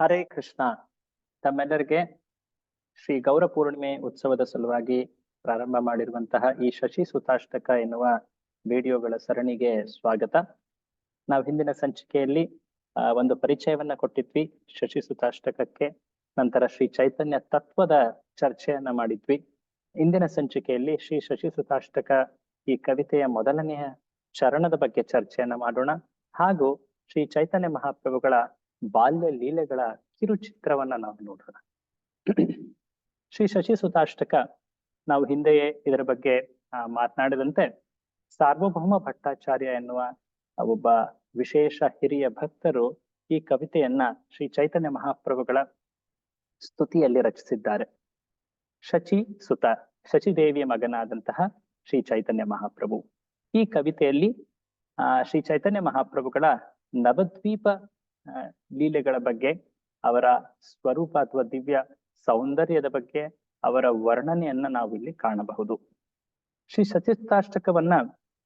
ಹರೇ ಕೃಷ್ಣ. ತಮ್ಮೆಲ್ಲರಿಗೆ ಶ್ರೀ ಗೌರ ಪೂರ್ಣಿಮೆ ಉತ್ಸವದ ಸಲುವಾಗಿ ಪ್ರಾರಂಭ ಮಾಡಿರುವಂತಹ ಈ ಶಶಿ ಸುತಾಷ್ಟಕ ಎನ್ನುವ ವಿಡಿಯೋಗಳ ಸರಣಿಗೆ ಸ್ವಾಗತ. ನಾವು ಹಿಂದಿನ ಸಂಚಿಕೆಯಲ್ಲಿ ಒಂದು ಪರಿಚಯವನ್ನ ಕೊಟ್ಟಿದ್ವಿ. ಶಶಿ ಸುತಾಷ್ಟಕಕ್ಕೆ ನಂತರ ಶ್ರೀ ಚೈತನ್ಯ ತತ್ವದ ಚರ್ಚೆಯನ್ನ ಮಾಡಿದ್ವಿ. ಇಂದಿನ ಸಂಚಿಕೆಯಲ್ಲಿ ಶ್ರೀ ಶಶಿ ಸುತಾಷ್ಟಕ ಈ ಕವಿತೆಯ ಮೊದಲನೆಯ ಚರಣದ ಬಗ್ಗೆ ಚರ್ಚೆಯನ್ನ ಮಾಡೋಣ. ಹಾಗೂ ಶ್ರೀ ಚೈತನ್ಯ ಮಹಾಪ್ರಭುಗಳ ಬಾಲ್ಯ ಲೀಲೆಗಳ ಕಿರುಚಿತ್ರವನ್ನ ನಾವು ನೋಡೋಣ ಶ್ರೀ ಶಶಿ ಸುತಾಷ್ಟಕ ನಾವು ಹಿಂದೆಯೇ ಇದರ ಬಗ್ಗೆ ಮಾತನಾಡಿದಂತೆ ಸಾರ್ವಭೌಮ ಭಟ್ಟಾಚಾರ್ಯ ಎನ್ನುವ ಒಬ್ಬ ವಿಶೇಷ ಹಿರಿಯ ಭಕ್ತರು ಈ ಕವಿತೆಯನ್ನ ಶ್ರೀ ಚೈತನ್ಯ ಮಹಾಪ್ರಭುಗಳ ಸ್ತುತಿಯಲ್ಲಿ ರಚಿಸಿದ್ದಾರೆ. ಶಚಿ ಸುತ ಶಚಿದೇವಿಯ ಮಗನಾದಂತಹ ಶ್ರೀ ಚೈತನ್ಯ ಮಹಾಪ್ರಭು. ಈ ಕವಿತೆಯಲ್ಲಿ, ಆ, ಶ್ರೀ ಚೈತನ್ಯ ಮಹಾಪ್ರಭುಗಳ ನವದ್ವೀಪ ಲೀಲೆಗಳ ಬಗ್ಗೆ, ಅವರ ಸ್ವರೂಪ ಅಥವಾ ದಿವ್ಯ ಸೌಂದರ್ಯದ ಬಗ್ಗೆ, ಅವರ ವರ್ಣನೆಯನ್ನ ನಾವು ಇಲ್ಲಿ ಕಾಣಬಹುದು. ಶ್ರೀ ಸಚಿತಾಷ್ಟಕವನ್ನ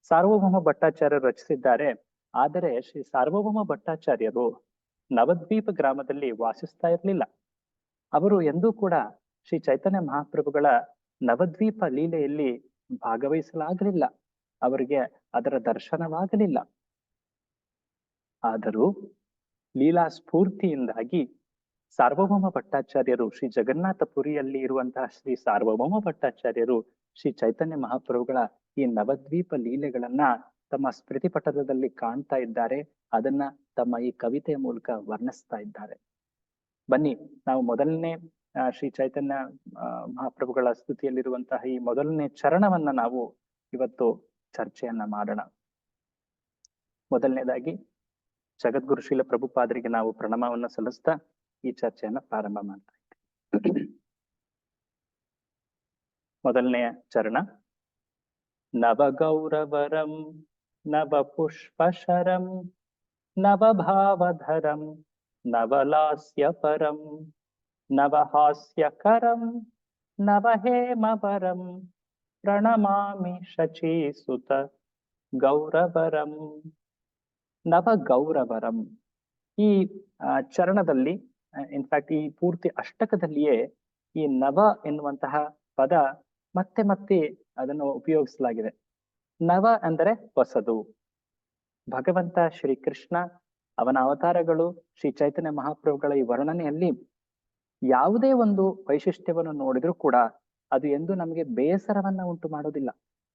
ಸಾರ್ವಭೌಮ ಭಟ್ಟಾಚಾರ್ಯರು ರಚಿಸಿದ್ದಾರೆ. ಆದರೆ ಶ್ರೀ ಸಾರ್ವಭೌಮ ಭಟ್ಟಾಚಾರ್ಯರು ನವದ್ವೀಪ ಗ್ರಾಮದಲ್ಲಿ ವಾಸಿಸ್ತಾ ಇರಲಿಲ್ಲ. ಅವರು ಎಂದೂ ಕೂಡ ಶ್ರೀ ಚೈತನ್ಯ ಮಹಾಪ್ರಭುಗಳ ನವದ್ವೀಪ ಲೀಲೆಯಲ್ಲಿ ಭಾಗವಹಿಸಲಾಗಲಿಲ್ಲ. ಅವರಿಗೆ ಅದರ ದರ್ಶನವಾಗಲಿಲ್ಲ. ಆದರೂ ಲೀಲಾ ಸ್ಫೂರ್ತಿಯಿಂದಾಗಿ ಸಾರ್ವಭೌಮ ಭಟ್ಟಾಚಾರ್ಯರು ಶ್ರೀ ಜಗನ್ನಾಥ ಪುರಿಯಲ್ಲಿ ಇರುವಂತಹ ಶ್ರೀ ಸಾರ್ವಭೌಮ ಭಟ್ಟಾಚಾರ್ಯರು ಶ್ರೀ ಚೈತನ್ಯ ಮಹಾಪ್ರಭುಗಳ ಈ ನವದ್ವೀಪ ಲೀಲೆಗಳನ್ನ ತಮ್ಮ ಸ್ಮೃತಿ ಪಟಲದಲ್ಲಿ ಕಾಣ್ತಾ ಇದ್ದಾರೆ. ಅದನ್ನ ತಮ್ಮ ಈ ಕವಿತೆಯ ಮೂಲಕ ವರ್ಣಿಸ್ತಾ ಇದ್ದಾರೆ. ಬನ್ನಿ, ನಾವು ಮೊದಲನೇ ಶ್ರೀ ಚೈತನ್ಯ ಮಹಾಪ್ರಭುಗಳ ಸ್ತುತಿಯಲ್ಲಿರುವಂತಹ ಈ ಮೊದಲನೇ ಚರಣವನ್ನ ನಾವು ಇವತ್ತು ಚರ್ಚೆಯನ್ನ ಮಾಡೋಣ. ಮೊದಲನೇದಾಗಿ ಜಗದ್ಗುರು ಶ್ರೀಲ ಪ್ರಭುಪಾದರಿಗೆ ನಾವು ಪ್ರಣಾಮವನ್ನ ಸಲ್ಲಿಸ್ತಾ ಈ ಚರ್ಚೆಯನ್ನ ಪ್ರಾರಂಭ ಮಾಡ್ತಾ ಇದ್ದೀವಿ ಮೊದಲನೆಯ ಚರಣ ನವಗೌರವರಂ ನವ ಪುಷ್ಪಶರಂ ನವಭಾವಧರಂ ನವಲಾಸ್ಯಪರಂ ನವಹಾಸ್ಯಕರಂ ನವಹೇಮವರಂ ಪ್ರಣಮಾಮಿ ಶಚೀಸುತ ಗೌರವರಂ ನವಗೌರವರಂ. ಈ ಆ, ಚರಣದಲ್ಲಿ ಇನ್ಫ್ಯಾಕ್ಟ್ ಈ ಪೂರ್ತಿ ಅಷ್ಟಕದಲ್ಲಿಯೇ ಈ ನವ ಎನ್ನುವಂತಹ ಪದ ಮತ್ತೆ ಮತ್ತೆ ಅದನ್ನು ಉಪಯೋಗಿಸಲಾಗಿದೆ. ನವ ಅಂದರೆ ಹೊಸದು. ಭಗವಂತ ಶ್ರೀ ಕೃಷ್ಣ ಅವನ ಅವತಾರಗಳು ಶ್ರೀ ಚೈತನ್ಯ ಮಹಾಪ್ರಭುಗಳ ಈ ವರ್ಣನೆಯಲ್ಲಿ ಯಾವುದೇ ಒಂದು ವೈಶಿಷ್ಟ್ಯವನ್ನು ನೋಡಿದ್ರೂ ಕೂಡ ಅದು ಎಂದು ನಮಗೆ ಬೇಸರವನ್ನ ಉಂಟು ಮಾಡೋದಿಲ್ಲ.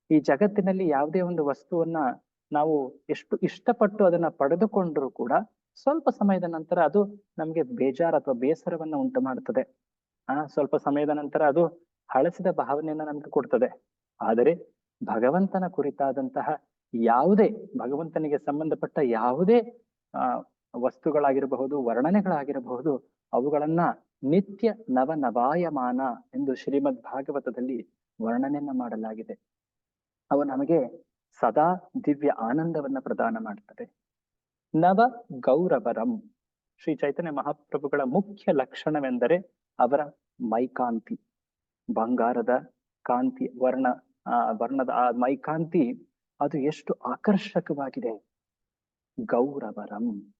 ಈ ಜಗತ್ತಿನಲ್ಲಿ ಯಾವುದೇ ಒಂದು ವಸ್ತುವನ್ನ ನಾವು ಎಷ್ಟು ಇಷ್ಟಪಟ್ಟು ಅದನ್ನ ಪಡೆದುಕೊಂಡ್ರು ಕೂಡ ಸ್ವಲ್ಪ ಸಮಯದ ನಂತರ ಅದು ನಮ್ಗೆ ಬೇಜಾರ್ ಅಥವಾ ಬೇಸರವನ್ನ ಉಂಟು ಮಾಡುತ್ತದೆ ಆ, ಸ್ವಲ್ಪ ಸಮಯದ ನಂತರ ಅದು ಹಳಸಿದ ಭಾವನೆಯನ್ನ ನಮ್ಗೆ ಕೊಡ್ತದೆ. ಆದರೆ ಭಗವಂತನ ಕುರಿತಾದಂತಹ ಯಾವುದೇ, ಭಗವಂತನಿಗೆ ಸಂಬಂಧಪಟ್ಟ ಯಾವುದೇ, ಆ, ವಸ್ತುಗಳಾಗಿರಬಹುದು, ವರ್ಣನೆಗಳಾಗಿರಬಹುದು, ಅವುಗಳನ್ನ ನಿತ್ಯ ನವ ನವಾಯಮಾನ ಎಂದು ಶ್ರೀಮದ್ ಭಾಗವತದಲ್ಲಿ ವರ್ಣನೆಯನ್ನ ಮಾಡಲಾಗಿದೆ. ಅವು ನಮಗೆ ಸದಾ ದಿವ್ಯ ಆನಂದವನ್ನ ಪ್ರದಾನ ಮಾಡ್ತದೆ. ನವ ಗೌರವರಂ. ಶ್ರೀ ಚೈತನ್ಯ ಮಹಾಪ್ರಭುಗಳ ಮುಖ್ಯ ಲಕ್ಷಣವೆಂದರೆ ಅವರ ಮೈಕಾಂತಿ. ಬಂಗಾರದ ಕಾಂತಿ, ವರ್ಣ, ಆ, ವರ್ಣದ ಆ ಮೈಕಾಂತಿ ಅದು ಎಷ್ಟು ಆಕರ್ಷಕವಾಗಿದೆ. ಗೌರವರಂ.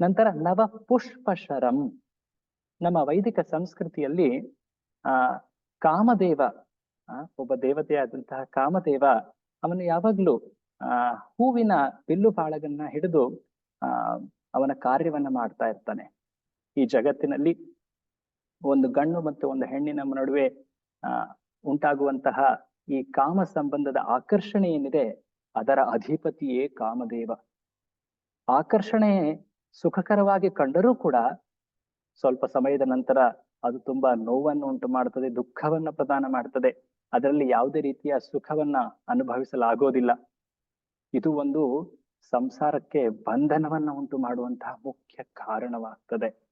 ನಂತರ ನವ ಪುಷ್ಪಶರಂ. ನಮ್ಮ ವೈದಿಕ ಸಂಸ್ಕೃತಿಯಲ್ಲಿ, ಆ, ಕಾಮದೇವ ಒಬ್ಬ ದೇವತೆಯಾದಂತಹ ಕಾಮದೇವ ಅವನು ಯಾವಾಗ್ಲೂ, ಆ, ಹೂವಿನ ಬಿಲ್ಲು ಬಾಳಗನ್ನ ಹಿಡಿದು, ಆ, ಅವನ ಕಾರ್ಯವನ್ನ ಮಾಡ್ತಾ ಇರ್ತಾನೆ. ಈ ಜಗತ್ತಿನಲ್ಲಿ ಒಂದು ಗಂಡು ಮತ್ತು ಒಂದು ಹೆಣ್ಣಿನ ನಡುವೆ, ಆ, ಉಂಟಾಗುವಂತಹ ಈ ಕಾಮ ಸಂಬಂಧದ ಆಕರ್ಷಣೆ ಏನಿದೆ ಅದರ ಅಧಿಪತಿಯೇ ಕಾಮದೇವ. ಆಕರ್ಷಣೆ ಸುಖಕರವಾಗಿ ಕಂಡರೂ ಕೂಡ, ಸ್ವಲ್ಪ ಸಮಯದ ನಂತರ ಅದು ತುಂಬಾ ನೋವನ್ನು ಉಂಟು ಮಾಡುತ್ತದೆ ದುಃಖವನ್ನ ಪ್ರದಾನ ಮಾಡ್ತದೆ. ಅದರಲ್ಲಿ ಯಾವುದೇ ರೀತಿಯ ಸುಖವನ್ನ ಅನುಭವಿಸಲಾಗೋದಿಲ್ಲ. ಇದು ಒಂದು ಸಂಸಾರಕ್ಕೆ ಬಂಧನವನ್ನ ಉಂಟು ಮಾಡುವಂತಹ ಮುಖ್ಯ ಕಾರಣವಾಗ್ತದೆ.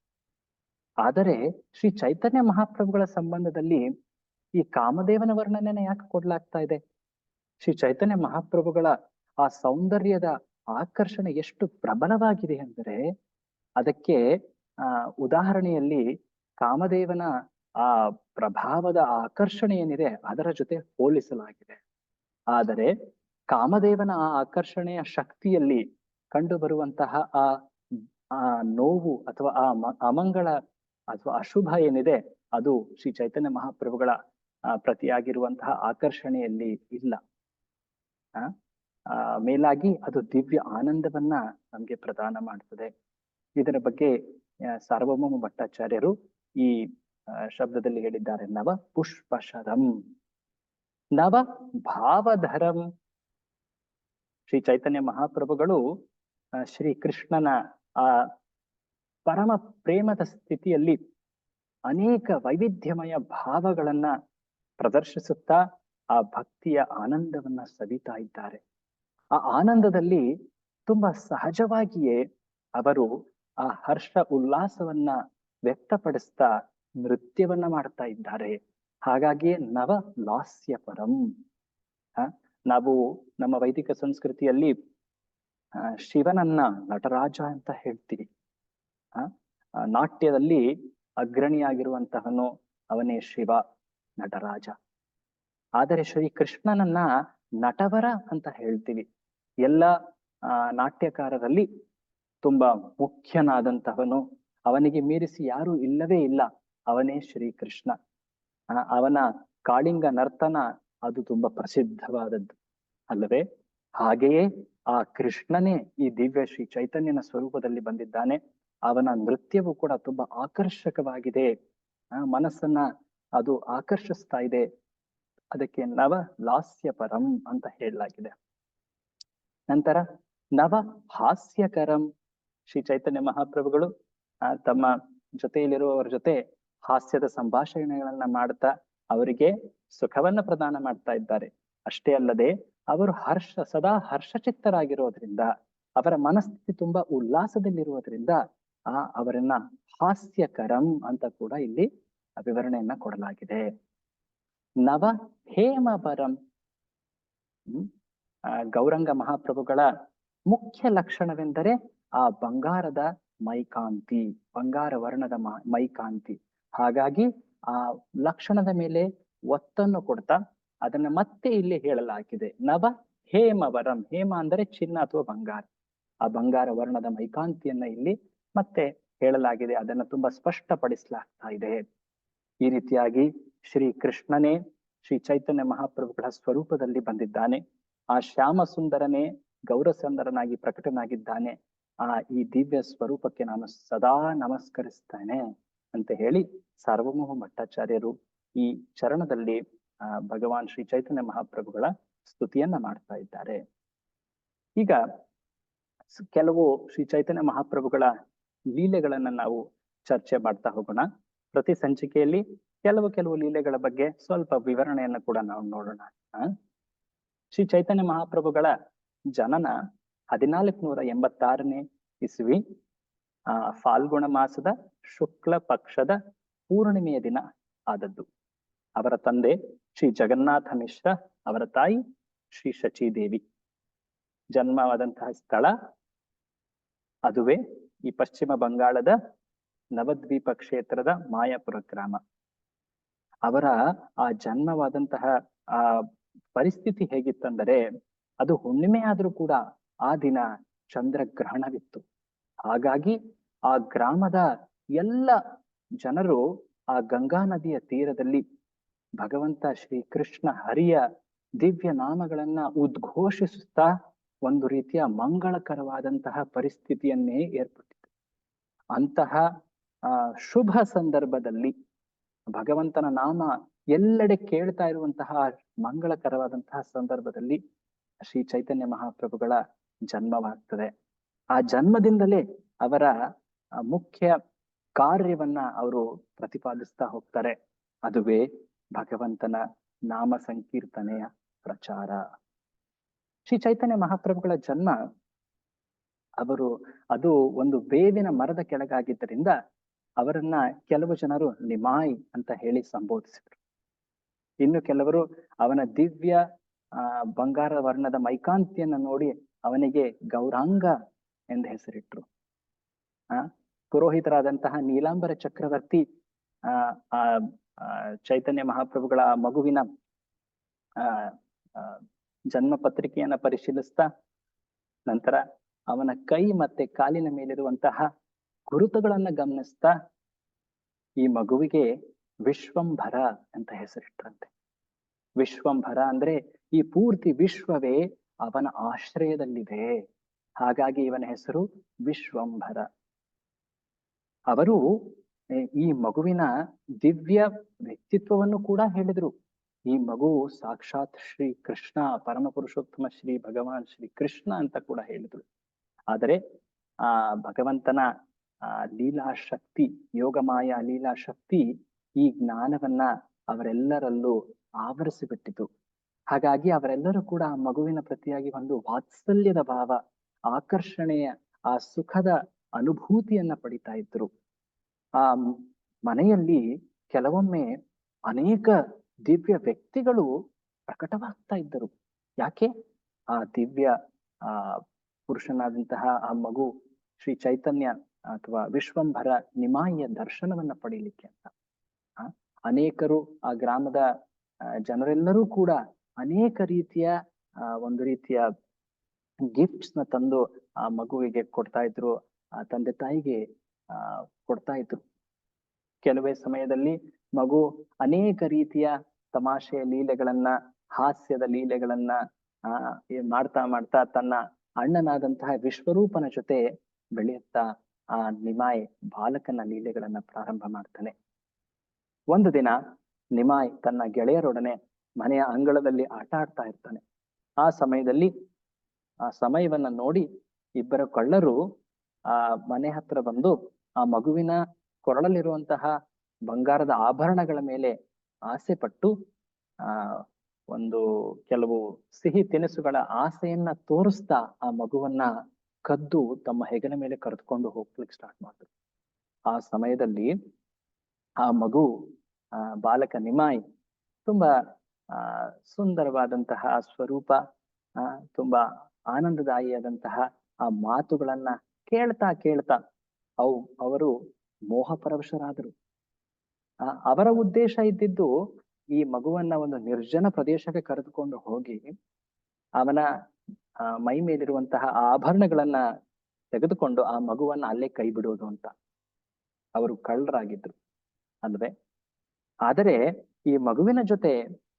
ಆದರೆ ಶ್ರೀ ಚೈತನ್ಯ ಮಹಾಪ್ರಭುಗಳ ಸಂಬಂಧದಲ್ಲಿ ಈ ಕಾಮದೇವನ ವರ್ಣನೆನ ಯಾಕೆ ಕೊಡ್ಲಾಗ್ತಾ ಇದೆ? ಶ್ರೀ ಚೈತನ್ಯ ಮಹಾಪ್ರಭುಗಳ ಆ ಸೌಂದರ್ಯದ ಆಕರ್ಷಣೆ ಎಷ್ಟು ಪ್ರಬಲವಾಗಿದೆ ಅಂದರೆ ಅದಕ್ಕೆ, ಆ, ಉದಾಹರಣೆಯಲ್ಲಿ ಕಾಮದೇವನ ಆ ಪ್ರಭಾವದ ಆಕರ್ಷಣೆ ಏನಿದೆ ಅದರ ಜೊತೆ ಹೋಲಿಸಲಾಗಿದೆ. ಆದರೆ ಕಾಮದೇವನ ಆ ಆಕರ್ಷಣೆಯ ಶಕ್ತಿಯಲ್ಲಿ ಕಂಡು ಬರುವಂತಹ ಆ ಆ ನೋವು ಅಥವಾ ಆ ಅಮಂಗಳ ಅಥವಾ ಅಶುಭ ಏನಿದೆ ಅದು ಶ್ರೀ ಚೈತನ್ಯ ಮಹಾಪ್ರಭುಗಳ ಪ್ರತಿಯಾಗಿರುವಂತಹ ಆಕರ್ಷಣೆಯಲ್ಲಿ ಇಲ್ಲ. ಆ ಮೇಲಾಗಿ ಅದು ದಿವ್ಯ ಆನಂದವನ್ನ ನಮ್ಗೆ ಪ್ರದಾನ ಮಾಡ್ತದೆ. ಇದರ ಬಗ್ಗೆ ಸಾರ್ವಭೌಮ ಭಟ್ಟಾಚಾರ್ಯರು ಈ ಶಬ್ದದಲ್ಲಿ ಹೇಳಿದ್ದಾರೆ. ನವ ಪುಷ್ಪಶರಂ, ನವ ಭಾವಧರಂ. ಶ್ರೀ ಚೈತನ್ಯ ಮಹಾಪ್ರಭುಗಳು ಶ್ರೀ ಕೃಷ್ಣನ ಆ ಪರಮ ಪ್ರೇಮದ ಸ್ಥಿತಿಯಲ್ಲಿ ಅನೇಕ ವೈವಿಧ್ಯಮಯ ಭಾವಗಳನ್ನ ಪ್ರದರ್ಶಿಸುತ್ತಾ ಆ ಭಕ್ತಿಯ ಆನಂದವನ್ನ ಸವಿತಾ ಇದ್ದಾರೆ. ಆ ಆನಂದದಲ್ಲಿ ತುಂಬಾ ಸಹಜವಾಗಿಯೇ ಅವರು ಆ ಹರ್ಷ ಉಲ್ಲಾಸವನ್ನ ವ್ಯಕ್ತಪಡಿಸ್ತಾ ನೃತ್ಯವನ್ನ ಮಾಡ್ತಾ ಇದ್ದಾರೆ. ಹಾಗಾಗಿ ನವ ಲಾಸ್ಯ ಪರಂ. ನಾವು ನಮ್ಮ ವೈದಿಕ ಸಂಸ್ಕೃತಿಯಲ್ಲಿ ಶಿವನನ್ನ ನಟರಾಜ ಅಂತ ಹೇಳ್ತೀವಿ. ನಾಟ್ಯದಲ್ಲಿ ಅಗ್ರಣಿಯಾಗಿರುವಂತಹನು ಅವನೇ ಶಿವ, ನಟರಾಜ. ಆದರೆ ಶ್ರೀ ಕೃಷ್ಣನನ್ನ ನಟವರ ಅಂತ ಹೇಳ್ತೀವಿ. ಎಲ್ಲ ನಾಟ್ಯಕಾರರಲ್ಲಿ ತುಂಬಾ ಮುಖ್ಯನಾದಂತಹನು, ಅವನಿಗೆ ಮೀರಿಸಿ ಯಾರು ಇಲ್ಲವೇ ಇಲ್ಲ. ಅವನೇ ಶ್ರೀ ಕೃಷ್ಣ. ಆ, ಅವನ ಕಾಳಿಂಗ ನರ್ತನ ಅದು ತುಂಬಾ ಪ್ರಸಿದ್ಧವಾದದ್ದು. ಅಲ್ಲವೇ? ಹಾಗೆಯೇ ಆ ಕೃಷ್ಣನೇ ಈ ದಿವ್ಯ ಶ್ರೀ ಚೈತನ್ಯನ ಸ್ವರೂಪದಲ್ಲಿ ಬಂದಿದ್ದಾನೆ. ಅವನ ನೃತ್ಯವು ಕೂಡ ತುಂಬಾ ಆಕರ್ಷಕವಾಗಿದೆ. ಮನಸ್ಸನ್ನ ಅದು ಆಕರ್ಷಿಸ್ತಾ ಇದೆ. ಅದಕ್ಕೆ ನವ ಲಾಸ್ಯ ಪರಂ ಅಂತ ಹೇಳಲಾಗಿದೆ. ನಂತರ ನವ ಹಾಸ್ಯಕರಂ ಶ್ರೀ ಚೈತನ್ಯ ಮಹಾಪ್ರಭುಗಳು ತಮ್ಮ ಜೊತೆಯಲ್ಲಿರುವವರ ಜೊತೆ ಹಾಸ್ಯದ ಸಂಭಾಷಣೆಗಳನ್ನ ಮಾಡ್ತಾ ಅವರಿಗೆ ಸುಖವನ್ನ ಪ್ರದಾನ ಮಾಡ್ತಾ ಇದ್ದಾರೆ. ಅಷ್ಟೇ ಅಲ್ಲದೆ ಅವರು ಹರ್ಷ, ಸದಾ ಹರ್ಷಚಿತ್ತರಾಗಿರೋದ್ರಿಂದ, ಅವರ ಮನಸ್ಥಿತಿ ತುಂಬಾ ಉಲ್ಲಾಸದಲ್ಲಿರುವುದರಿಂದ ಆ ಅವರನ್ನ ಹಾಸ್ಯಕರಂ ಅಂತ ಕೂಡ ಇಲ್ಲಿ ವಿವರಣೆಯನ್ನ ಕೊಡಲಾಗಿದೆ. ನವ ಹೇಮಪರಂ ಗೌರಂಗ ಮಹಾಪ್ರಭುಗಳ ಮುಖ್ಯ ಲಕ್ಷಣವೆಂದರೆ ಆ ಬಂಗಾರದ ಮೈಕಾಂತಿ, ಬಂಗಾರ ವರ್ಣದ ಮೈಕಾಂತಿ. ಹಾಗಾಗಿ ಆ ಲಕ್ಷಣದ ಮೇಲೆ ಒತ್ತನ್ನು ಕೊಡ್ತಾ ಅದನ್ನ ಮತ್ತೆ ಇಲ್ಲಿ ಹೇಳಲಾಗಿದೆ. ನವ ಹೇಮವರಂ ಹೇಮ ಅಂದರೆ ಚಿನ್ನ ಅಥವಾ ಬಂಗಾರ. ಆ ಬಂಗಾರ ವರ್ಣದ ಮೈಕಾಂತಿಯನ್ನ ಇಲ್ಲಿ ಮತ್ತೆ ಹೇಳಲಾಗಿದೆ. ಅದನ್ನ ತುಂಬಾ ಸ್ಪಷ್ಟಪಡಿಸಲಾಗ್ತಾ ಇದೆ. ಈ ರೀತಿಯಾಗಿ ಶ್ರೀ ಕೃಷ್ಣನೇ, ಶ್ರೀ ಚೈತನ್ಯ ಮಹಾಪ್ರಭುಗಳ ಸ್ವರೂಪದಲ್ಲಿ ಬಂದಿದ್ದಾನೆ. ಆ ಶ್ಯಾಮ ಸುಂದರನೇ ಗೌರಸುಂದರನಾಗಿ ಪ್ರಕಟನಾಗಿದ್ದಾನೆ. ಆ ಈ ದಿವ್ಯ ಸ್ವರೂಪಕ್ಕೆ ನಾನು ಸದಾ ನಮಸ್ಕರಿಸ್ತೇನೆ. ಅಂತ ಹೇಳಿ ಸಾರ್ವಭೌಮ ಭಟ್ಟಾಚಾರ್ಯರು ಈ ಚರಣದಲ್ಲಿ ಭಗವಾನ್ ಶ್ರೀ ಚೈತನ್ಯ ಮಹಾಪ್ರಭುಗಳ ಸ್ತುತಿಯನ್ನ ಮಾಡ್ತಾ ಇದ್ದಾರೆ ಈಗ ಕೆಲವು ಶ್ರೀ ಚೈತನ್ಯ ಮಹಾಪ್ರಭುಗಳ ಲೀಲೆಗಳನ್ನ ನಾವು ಚರ್ಚೆ ಮಾಡ್ತಾ ಹೋಗೋಣ ಪ್ರತಿ ಸಂಚಿಕೆಯಲ್ಲಿ ಕೆಲವು ಕೆಲವು ಲೀಲೆಗಳ ಬಗ್ಗೆ ಸ್ವಲ್ಪ ವಿವರಣೆಯನ್ನು ಕೂಡ ನಾವು ನೋಡೋಣ? ಶ್ರೀ ಚೈತನ್ಯ ಮಹಾಪ್ರಭುಗಳ ಜನನ ಹದಿನಾಲ್ಕು ನೂರ ಎಂಬತ್ತಾರನೇ ಇಸ್ವಿ ಆ, ಫಾಲ್ಗುಣ ಮಾಸದ ಶುಕ್ಲ ಪಕ್ಷದ ಪೂರ್ಣಿಮೆಯ ದಿನ ಆದದ್ದು. ಅವರ ತಂದೆ ಶ್ರೀ ಜಗನ್ನಾಥ ಮಿಶ್ರ ಅವರ ತಾಯಿ ಶ್ರೀ ಶಚಿದೇವಿ. ಜನ್ಮವಾದಂತಹ ಸ್ಥಳ ಅದುವೇ ಈ ಪಶ್ಚಿಮ ಬಂಗಾಳದ ನವದ್ವೀಪ ಕ್ಷೇತ್ರದ ಮಾಯಾಪುರ ಗ್ರಾಮ. ಅವರ ಆ ಜನ್ಮವಾದಂತಹ, ಆ, ಪರಿಸ್ಥಿತಿ ಹೇಗಿತ್ತಂದರೆ ಅದು ಹುಣ್ಣಿಮೆ ಆದ್ರೂ ಕೂಡ ಆ ದಿನ ಚಂದ್ರಗ್ರಹಣವಿತ್ತು. ಹಾಗಾಗಿ ಆ ಗ್ರಾಮದ ಎಲ್ಲ ಜನರು ಆ ಗಂಗಾ ನದಿಯ ತೀರದಲ್ಲಿ ಭಗವಂತ ಶ್ರೀ ಕೃಷ್ಣ ಹರಿಯ ದಿವ್ಯ ನಾಮಗಳನ್ನ ಉದ್ಘೋಷಿಸುತ್ತಾ ಒಂದು ರೀತಿಯ ಮಂಗಳಕರವಾದಂತಹ ಪರಿಸ್ಥಿತಿಯನ್ನೇ ಏರ್ಪಟ್ಟಿತು ಅಂತಹ ಶುಭ ಸಂದರ್ಭದಲ್ಲಿ ಭಗವಂತನ ನಾಮ ಎಲ್ಲೆಡೆ ಕೇಳ್ತಾ ಇರುವಂತಹ ಮಂಗಳಕರವಾದಂತಹ ಸಂದರ್ಭದಲ್ಲಿ ಶ್ರೀ ಚೈತನ್ಯ ಮಹಾಪ್ರಭುಗಳ ಜನ್ಮವಾಗ್ತದೆ. ಆ ಜನ್ಮದಿಂದಲೇ ಅವರ ಮುಖ್ಯ ಕಾರ್ಯವನ್ನ ಅವರು ಪ್ರತಿಪಾದಿಸ್ತಾ ಹೋಗ್ತಾರೆ. ಅದುವೇ ಭಗವಂತನ ನಾಮ ಸಂಕೀರ್ತನೆಯ ಪ್ರಚಾರ. ಶ್ರೀ ಚೈತನ್ಯ ಮಹಾಪ್ರಭುಗಳ ಜನ್ಮ ಅವರು, ಅದು ಒಂದು ಬೇವಿನ ಮರದ ಕೆಳಗಾಗಿದ್ದರಿಂದ ಅವರನ್ನ ಕೆಲವು ಜನರು ನಿಮಾಯಿ ಅಂತ ಹೇಳಿ ಸಂಬೋಧಿಸಿದರು. ಇನ್ನು ಕೆಲವರು ಅವನ ದಿವ್ಯ ಬಂಗಾರ ವರ್ಣದ ಮೈಕಾಂತಿಯನ್ನ ನೋಡಿ ಅವನಿಗೆ ಗೌರಾಂಗ ಎಂದು ಹೆಸರಿಟ್ರು. ಆ ಪುರೋಹಿತರಾದಂತಹ ನೀಲಾಂಬರ ಚಕ್ರವರ್ತಿ ಆ ಚೈತನ್ಯ ಮಹಾಪ್ರಭುಗಳ ಮಗುವಿನ ಆ, ಜನ್ಮ ಪತ್ರಿಕೆಯನ್ನ ಪರಿಶೀಲಿಸ್ತಾ ನಂತರ ಅವನ ಕೈ ಮತ್ತೆ ಕಾಲಿನ ಮೇಲಿರುವಂತಹ ಗುರುತುಗಳನ್ನ ಗಮನಿಸ್ತಾ ಈ ಮಗುವಿಗೆ ವಿಶ್ವಂಭರ ಅಂತ ಹೆಸರಿಟ್ರಂತೆ. ವಿಶ್ವಂಭರ ಅಂದ್ರೆ ಈ ಪೂರ್ತಿ ವಿಶ್ವವೇ ಅವನ ಆಶ್ರಯದಲ್ಲಿದೆ. ಹಾಗಾಗಿ ಇವನ ಹೆಸರು ವಿಶ್ವಂಭರ. ಅವರು ಈ ಮಗುವಿನ ದಿವ್ಯ ವ್ಯಕ್ತಿತ್ವವನ್ನು ಕೂಡ ಹೇಳಿದರು. ಈ ಮಗು ಸಾಕ್ಷಾತ್ ಶ್ರೀ ಕೃಷ್ಣ, ಪರಮ ಪುರುಷೋತ್ತಮ ಶ್ರೀ ಭಗವಾನ್ ಶ್ರೀ ಕೃಷ್ಣ ಅಂತ ಕೂಡ ಹೇಳಿದ್ರು. ಆದರೆ, ಆ ಭಗವಂತನ, ಆ ಲೀಲಾ ಶಕ್ತಿ ಯೋಗಮಾಯ ಲೀಲಾ ಶಕ್ತಿ ಈ ಜ್ಞಾನವನ್ನ ಅವರೆಲ್ಲರಲ್ಲೂ ಆವರಿಸಿಬಿಟ್ಟಿತು. ಹಾಗಾಗಿ ಅವರೆಲ್ಲರೂ ಕೂಡ ಆ ಮಗುವಿನ ಪ್ರತಿಯಾಗಿ ಒಂದು ವಾತ್ಸಲ್ಯದ ಭಾವ, ಆಕರ್ಷಣೆಯ, ಆ ಸುಖದ ಅನುಭೂತಿಯನ್ನ ಪಡಿತಾ ಇದ್ರು. ಆ ಮನೆಯಲ್ಲಿ ಕೆಲವೊಮ್ಮೆ ಅನೇಕ ದಿವ್ಯ ವ್ಯಕ್ತಿಗಳು ಪ್ರಕಟವಾಗ್ತಾ ಇದ್ದರು. ಯಾಕೆ? ಆ ದಿವ್ಯ, ಆ ಪುರುಷನಾದಂತಹ ಆ ಮಗು ಶ್ರೀ ಚೈತನ್ಯ ಅಥವಾ ವಿಶ್ವಂಭರ ನಿಮಾಯಿಯ ದರ್ಶನವನ್ನ ಪಡೀಲಿಕ್ಕೆ ಅಂತ. ಅನೇಕರು ಆ ಗ್ರಾಮದ ಜನರೆಲ್ಲರೂ ಕೂಡ ಅನೇಕ ರೀತಿಯ ಒಂದು ರೀತಿಯ ಗಿಫ್ಟ್ಸ್ನ ತಂದು ಆ ಮಗುವಿಗೆ ಕೊಡ್ತಾ ಇದ್ರು. ಆ ತಂದೆ ತಾಯಿಗೆ, ಆ, ಕೊಡ್ತಾ ಇದ್ರು. ಕೆಲವೇ ಸಮಯದಲ್ಲಿ ಮಗು ಅನೇಕ ರೀತಿಯ ತಮಾಷೆಯ ಲೀಲೆಗಳನ್ನ, ಹಾಸ್ಯದ ಲೀಲೆಗಳನ್ನ, ಆ ಮಾಡ್ತಾ ಮಾಡ್ತಾ ತನ್ನ ಅಣ್ಣನಾದಂತಹ ವಿಶ್ವರೂಪನ ಜೊತೆ ಬೆಳೆಯುತ್ತಾ ಆ ನಿಮಾಯ್ ಬಾಲಕನ ಲೀಲೆಗಳನ್ನ ಪ್ರಾರಂಭ ಮಾಡ್ತಾನೆ. ಒಂದು ದಿನ ನಿಮಾಯ್ ತನ್ನ ಗೆಳೆಯರೊಡನೆ ಮನೆಯ ಅಂಗಳದಲ್ಲಿ ಆಟ ಆಡ್ತಾ ಇರ್ತಾನೆ. ಆ ಸಮಯದಲ್ಲಿ ಆ ಸಮಯವನ್ನ ನೋಡಿ ಇಬ್ಬರ ಕಳ್ಳರು ಆ ಮನೆ ಹತ್ರ ಬಂದು ಆ ಮಗುವಿನ ಕೊರಳಲ್ಲಿರುವಂತಹ ಬಂಗಾರದ ಆಭರಣಗಳ ಮೇಲೆ ಆಸೆ ಪಟ್ಟು, ಆ, ಒಂದು ಕೆಲವು ಸಿಹಿ ತಿನಿಸುಗಳ ಆಸೆಯನ್ನ ತೋರಿಸ್ತಾ ಆ ಮಗುವನ್ನ ಕದ್ದು ತಮ್ಮ ಹೆಗಲ ಮೇಲೆ ಕರೆದುಕೊಂಡು ಹೋಗ್ಲಿಕ್ಕೆ ಸ್ಟಾರ್ಟ್ ಮಾಡಿದ್ರು. ಆ ಸಮಯದಲ್ಲಿ ಆ ಮಗು, ಆ, ಬಾಲಕ ನಿಮಾಯಿ ತುಂಬಾ, ಆ, ಸುಂದರವಾದಂತಹ ಸ್ವರೂಪ, ಆ, ತುಂಬಾ ಆನಂದದಾಯಿಯಾದಂತಹ ಆ ಮಾತುಗಳನ್ನ ಕೇಳ್ತಾ ಕೇಳ್ತಾ ಅವು, ಅವರು ಮೋಹಪರವಶರಾದರು. ಆ, ಅವರ ಉದ್ದೇಶ ಇದ್ದಿದ್ದು ಈ ಮಗುವನ್ನ ಒಂದು ನಿರ್ಜನ ಪ್ರದೇಶಕ್ಕೆ ಕರೆದುಕೊಂಡು ಹೋಗಿ ಅವನ ಮೈ ಮೇಲಿರುವಂತಹ ಆಭರಣಗಳನ್ನ ತೆಗೆದುಕೊಂಡು ಆ ಮಗುವನ್ನ ಅಲ್ಲೇ ಕೈ ಬಿಡುವುದು ಅಂತ ಅವರು ಕಳ್ಳರಾಗಿದ್ರು ಅಲ್ವೇ? ಆದರೆ ಈ ಮಗುವಿನ ಜೊತೆ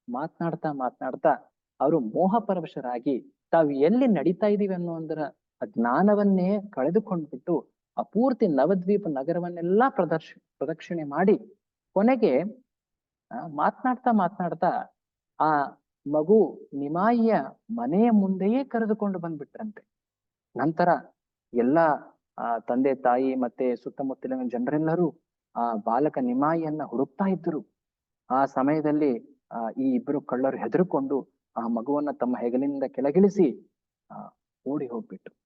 ಮಾತನಾಡ್ತಾ ಮಾತನಾಡ್ತಾ ಅವರು ಮೋಹಪರವಶರಾಗಿ ತಾವು ಎಲ್ಲಿ ನಡೀತಾ ಇದೀವಿ ಅನ್ನೋದರ ಆ ಜ್ಞಾನವನ್ನೇ ಕಳೆದುಕೊಂಡ್ಬಿಟ್ಟು ಆ ಪೂರ್ತಿ ನವದ್ವೀಪ ನಗರವನ್ನೆಲ್ಲಾ ಪ್ರದರ್ಶ, ಪ್ರದಕ್ಷಿಣೆ ಮಾಡಿ ಕೊನೆಗೆ ಮಾತನಾಡ್ತಾ ಮಾತನಾಡ್ತಾ ಆ ಮಗು ನಿಮಾಯಿಯ ಮನೆಯ ಮುಂದೆಯೇ ಕರೆದುಕೊಂಡು ಬಂದ್ಬಿಟ್ರಂತೆ. ನಂತರ ಎಲ್ಲ ತಂದೆ, ತಾಯಿ ಮತ್ತೆ ಸುತ್ತಮುತ್ತಲಿನ ಜನರೆಲ್ಲರೂ ಆ ಬಾಲಕ ನಿಮಾಯಿಯನ್ನ ಹುಡುಕ್ತಾ ಇದ್ದರು. ಆ ಸಮಯದಲ್ಲಿ, ಆ, ಈ ಇಬ್ಬರು ಕಳ್ಳರು ಹೆದರುಕೊಂಡು ಆ ಮಗುವನ್ನ ತಮ್ಮ ಹೆಗಲಿನಿಂದ ಕೆಳಗಿಳಿಸಿ, ಆ, ಓಡಿ ಹೋಗ್ಬಿಟ್ಟು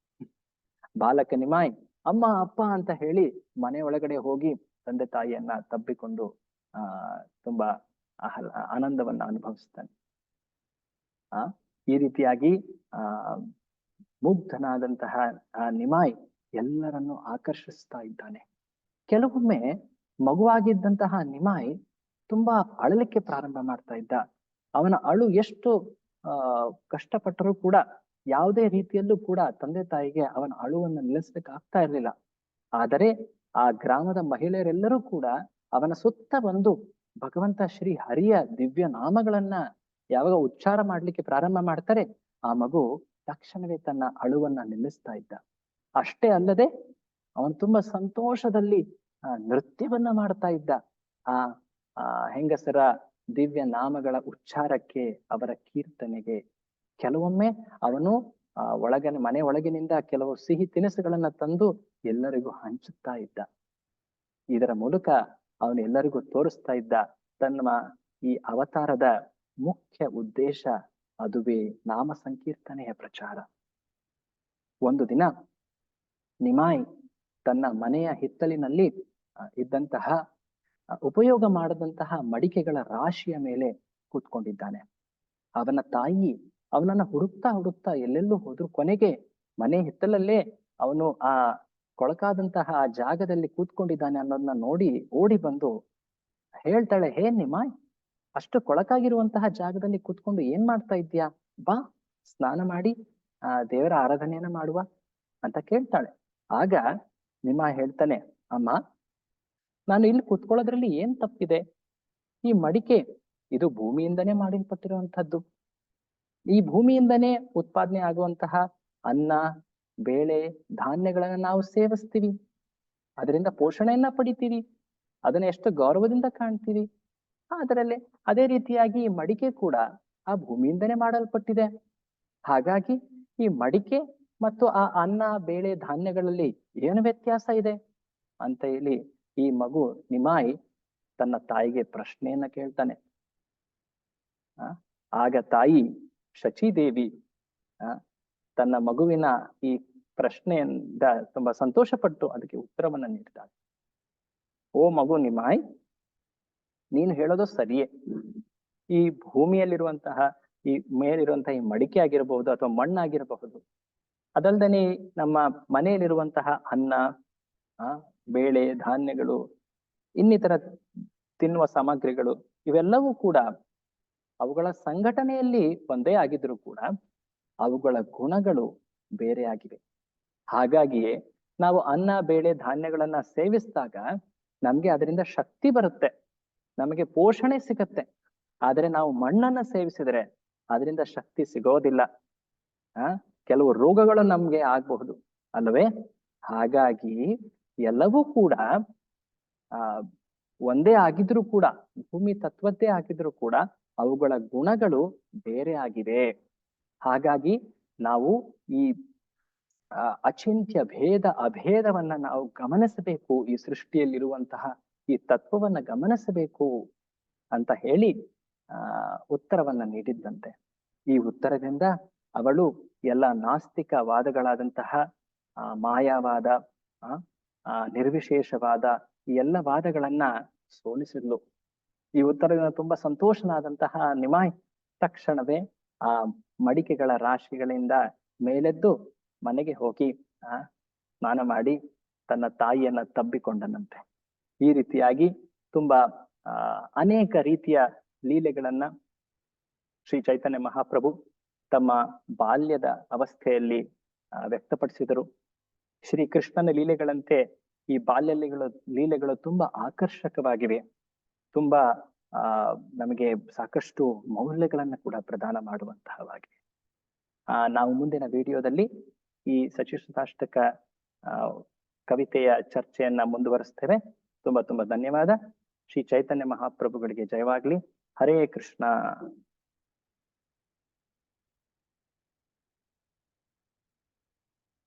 ಬಾಲಕ ನಿಮಾಯ್, ಅಮ್ಮ, ಅಪ್ಪ ಅಂತ ಹೇಳಿ ಮನೆ ಒಳಗಡೆ ಹೋಗಿ ತಂದೆ ತಾಯಿಯನ್ನ ತಬ್ಬಿಕೊಂಡು, ಆ, ತುಂಬಾ ಆನಂದವನ್ನ ಅನುಭವಿಸ್ತಾನೆ. ಆ, ಈ ರೀತಿಯಾಗಿ, ಆ, ಮುಗ್ಧನಾದಂತಹ, ಆ, ನಿಮಾಯ್ ಎಲ್ಲರನ್ನು ಆಕರ್ಷಿಸ್ತಾ ಇದ್ದಾನೆ. ಕೆಲವೊಮ್ಮೆ ಮಗುವಾಗಿದ್ದಂತಹ ನಿಮಾಯ್ ತುಂಬಾ ಅಳಲಿಕ್ಕೆ ಪ್ರಾರಂಭ ಮಾಡ್ತಾ ಇದ್ದ. ಅವನ ಅಳು ಎಷ್ಟು ಕಷ್ಟಪಟ್ಟರೂ ಕೂಡ ಯಾವುದೇ ರೀತಿಯಲ್ಲೂ ಕೂಡ ತಂದೆ ತಾಯಿಗೆ ಅವನ ಅಳುವನ್ನು ನಿಲ್ಲಿಸ್ಲಿಕ್ಕೆ ಆಗ್ತಾ ಇರಲಿಲ್ಲ. ಆದರೆ ಆ ಗ್ರಾಮದ ಮಹಿಳೆಯರೆಲ್ಲರೂ ಕೂಡ ಅವನ ಸುತ್ತ ಬಂದು ಭಗವಂತ ಶ್ರೀ ಹರಿಯ ದಿವ್ಯ ನಾಮಗಳನ್ನ ಯಾವಾಗ ಉಚ್ಚಾರ ಮಾಡ್ಲಿಕ್ಕೆ ಪ್ರಾರಂಭ ಮಾಡ್ತಾರೆ, ಆ ಮಗು ತಕ್ಷಣವೇ ತನ್ನ ಅಳುವನ್ನ ನಿಲ್ಲಿಸ್ತಾ ಇದ್ದ. ಅಷ್ಟೇ ಅಲ್ಲದೆ ಅವನು ತುಂಬಾ ಸಂತೋಷದಲ್ಲಿ ನೃತ್ಯವನ್ನ ಮಾಡ್ತಾ ಇದ್ದ. ಆ, ಹೆಂಗಸರ ದಿವ್ಯ ನಾಮಗಳ ಉಚ್ಚಾರಕ್ಕೆ ಅವರ ಕೀರ್ತನೆಗೆ ಕೆಲವೊಮ್ಮೆ ಅವನು, ಆ, ಒಳಗನೆ, ಮನೆ ಒಳಗಿನಿಂದ ಕೆಲವು ಸಿಹಿ ತಿನಿಸುಗಳನ್ನ ತಂದು ಎಲ್ಲರಿಗೂ ಹಂಚುತ್ತಾ ಇದ್ದ. ಇದರ ಮೂಲಕ ಅವನು ಎಲ್ಲರಿಗೂ ತೋರಿಸ್ತಾ ಇದ್ದ ತನ್ನ ಈ ಅವತಾರದ ಮುಖ್ಯ ಉದ್ದೇಶ ಅದುವೇ ನಾಮ ಸಂಕೀರ್ತನೆಯ ಪ್ರಚಾರ. ಒಂದು ದಿನ ನಿಮಾಯ್ ತನ್ನ ಮನೆಯ ಹಿತ್ತಲಿನಲ್ಲಿ ಇದ್ದಂತಹ ಉಪಯೋಗ ಮಾಡದಂತಹ ಮಡಿಕೆಗಳ ರಾಶಿಯ ಮೇಲೆ ಕೂತ್ಕೊಂಡಿದ್ದಾನೆ. ಅವನ ತಾಯಿ ಅವನನ್ನ ಹುಡುಕ್ತಾ ಹುಡುಕ್ತಾ ಎಲ್ಲೆಲ್ಲೂ ಹೋದ್ರು. ಕೊನೆಗೆ ಮನೆ ಹಿತ್ತಲಲ್ಲೇ ಅವನು ಆ ಕೊಳಕಾದಂತಹ ಆ ಜಾಗದಲ್ಲಿ ಕೂತ್ಕೊಂಡಿದ್ದಾನೆ ಅನ್ನೋದನ್ನ ನೋಡಿ ಓಡಿ ಬಂದು ಹೇಳ್ತಾಳೆ, ಹೇ ನಿಮಾಯ್, ಅಷ್ಟು ಕೊಳಕಾಗಿರುವಂತಹ ಜಾಗದಲ್ಲಿ ಕೂತ್ಕೊಂಡು ಏನ್ ಮಾಡ್ತಾ ಇದ್ಯಾ ಬಾ, ಸ್ನಾನ ಮಾಡಿ, ಆ ದೇವರ ಆರಾಧನೆಯನ್ನ ಮಾಡುವ ಅಂತ ಕೇಳ್ತಾಳೆ. ಆಗ ನಿಮ್ಮ ಹೇಳ್ತಾನೆ, ಅಮ್ಮ, ನಾನು ಇಲ್ಲಿ ಕೂತ್ಕೊಳ್ಳೋದ್ರಲ್ಲಿ ಏನ್ ತಪ್ಪಿದೆ? ಈ ಮಡಿಕೆ, ಇದು ಭೂಮಿಯಿಂದನೇ ಮಾಡಿಲ್ಪಟ್ಟಿರುವಂತಹದ್ದು ಈ ಭೂಮಿಯಿಂದನೇ ಉತ್ಪಾದನೆ ಆಗುವಂತಹ ಅನ್ನ, ಬೇಳೆ, ಧಾನ್ಯಗಳನ್ನ ನಾವು ಸೇವಿಸ್ತೀವಿ. ಅದರಿಂದ ಪೋಷಣೆಯನ್ನ ಪಡಿತೀವಿ. ಅದನ್ನ ಎಷ್ಟು ಗೌರವದಿಂದ ಕಾಣ್ತೀವಿ. ಅದರಲ್ಲಿ ಅದೇ ರೀತಿಯಾಗಿ ಈ ಮಡಿಕೆ ಕೂಡ ಆ ಭೂಮಿಯಿಂದನೇ ಮಾಡಲ್ಪಟ್ಟಿದೆ. ಹಾಗಾಗಿ ಈ ಮಡಿಕೆ ಮತ್ತು ಆ ಅನ್ನ, ಬೇಳೆ, ಧಾನ್ಯಗಳಲ್ಲಿ ಏನು ವ್ಯತ್ಯಾಸ ಇದೆ? ಅಂತ ಹೇಳಿ ಈ ಮಗು ನಿಮಾಯಿ ತನ್ನ ತಾಯಿಗೆ ಪ್ರಶ್ನೆಯನ್ನ ಕೇಳ್ತಾನೆ. ಆಗ ತಾಯಿ ಶಚಿದೇವಿ ತನ್ನ ಮಗುವಿನ ಈ ಪ್ರಶ್ನೆಯಿಂದ ತುಂಬಾ ಸಂತೋಷಪಟ್ಟು ಅದಕ್ಕೆ ಉತ್ತರವನ್ನ ನೀಡ್ತಾಳೆ ಓ ಮಗು ನಿಮಾಯ್ ನೀನು ಹೇಳೋದು ಸರಿಯೇ. ಈ ಭೂಮಿಯಲ್ಲಿರುವಂತಹ, ಈ ಮೇಲಿರುವಂತಹ ಈ ಮಡಿಕೆ ಆಗಿರಬಹುದು ಅಥವಾ ಮಣ್ಣಾಗಿರಬಹುದು, ಅದಲ್ದನೆ ನಮ್ಮ ಮನೆಯಲ್ಲಿರುವಂತಹ ಅನ್ನ, ಆ, ಬೇಳೆ, ಧಾನ್ಯಗಳು, ಇನ್ನಿತರ ತಿನ್ನುವ ಸಾಮಗ್ರಿಗಳು, ಇವೆಲ್ಲವೂ ಕೂಡ ಅವುಗಳ ಸಂಘಟನೆಯಲ್ಲಿ ಒಂದೇ ಆಗಿದ್ರು ಕೂಡ ಅವುಗಳ ಗುಣಗಳು ಬೇರೆ ಆಗಿವೆ. ಹಾಗಾಗಿಯೇ ನಾವು ಅನ್ನ, ಬೇಳೆ, ಧಾನ್ಯಗಳನ್ನ ಸೇವಿಸಿದಾಗ ನಮ್ಗೆ ಅದರಿಂದ ಶಕ್ತಿ ಬರುತ್ತೆ. ನಮಗೆ ಪೋಷಣೆ ಸಿಗತ್ತೆ. ಆದ್ರೆ ನಾವು ಮಣ್ಣನ್ನ ಸೇವಿಸಿದ್ರೆ ಅದರಿಂದ ಶಕ್ತಿ ಸಿಗೋದಿಲ್ಲ. ಆ? ಕೆಲವು ರೋಗಗಳು ನಮ್ಗೆ ಆಗಬಹುದು. ಅಲ್ಲವೇ? ಹಾಗಾಗಿ ಎಲ್ಲವೂ ಕೂಡ, ಆ, ಒಂದೇ ಆಗಿದ್ರು ಕೂಡ, ಭೂಮಿ ತತ್ವದ್ದೇ ಆಗಿದ್ರು ಕೂಡ ಅವುಗಳ ಗುಣಗಳು ಬೇರೆ ಆಗಿವೆ. ಹಾಗಾಗಿ ನಾವು ಈ ಅಚಿಂತ್ಯ ಭೇದ ಅಭೇದವನ್ನ ನಾವು ಗಮನಿಸಬೇಕು. ಈ ಸೃಷ್ಟಿಯಲ್ಲಿರುವಂತಹ ಈ ತತ್ವವನ್ನ ಗಮನಿಸಬೇಕು ಅಂತ ಹೇಳಿ ಆ ಉತ್ತರವನ್ನ ನೀಡಿದ್ದಂತೆ. ಈ ಉತ್ತರದಿಂದ ಅವಳು ಎಲ್ಲ ನಾಸ್ತಿಕ ವಾದಗಳಾದಂತಹ ಮಾಯಾವಾದ ಆ, ನಿರ್ವಿಶೇಷವಾದ ಈ ಎಲ್ಲ ವಾದಗಳನ್ನ ಸೋಲಿಸಿದ್ಲು. ಈ ಉತ್ತರದಿಂದ ತುಂಬಾ ಸಂತೋಷನಾದಂತಹ ನಿಮಾಯ್ ತಕ್ಷಣವೇ ಆ ಮಡಿಕೆಗಳ ರಾಶಿಗಳಿಂದ ಮೇಲೆದ್ದು ಮನೆಗೆ ಹೋಗಿ, ಆ, ಸ್ನಾನ ಮಾಡಿ ತನ್ನ ತಾಯಿಯನ್ನ ತಬ್ಬಿಕೊಂಡನಂತೆ. ಈ ರೀತಿಯಾಗಿ ತುಂಬಾ ಅನೇಕ ರೀತಿಯ ಲೀಲೆಗಳನ್ನ ಶ್ರೀ ಚೈತನ್ಯ ಮಹಾಪ್ರಭು ತಮ್ಮ ಬಾಲ್ಯದ ಅವಸ್ಥೆಯಲ್ಲಿ ವ್ಯಕ್ತಪಡಿಸಿದರು. ಶ್ರೀ ಕೃಷ್ಣನ ಲೀಲೆಗಳಂತೆ ಈ ಬಾಲ್ಯ ಲೀಲೆಗಳು ತುಂಬಾ ಆಕರ್ಷಕವಾಗಿವೆ. ತುಂಬಾ, ಆ, ನಮಗೆ ಸಾಕಷ್ಟು ಮೌಲ್ಯಗಳನ್ನ ಕೂಡ ಪ್ರದಾನ ಮಾಡುವಂತಹವಾಗಿದೆ ಆ, ನಾವು ಮುಂದಿನ ವಿಡಿಯೋದಲ್ಲಿ ಈ ಸಚಿಸುತಾಷ್ಟಕ ಕವಿತೆಯ ಚರ್ಚೆಯನ್ನ ಮುಂದುವರಿಸ್ತೇವೆ. ತುಂಬಾ ತುಂಬಾ ಧನ್ಯವಾದ. ಶ್ರೀ ಚೈತನ್ಯ ಮಹಾಪ್ರಭುಗಳಿಗೆ ಜಯವಾಗ್ಲಿ. ಹರೇ ಕೃಷ್ಣ.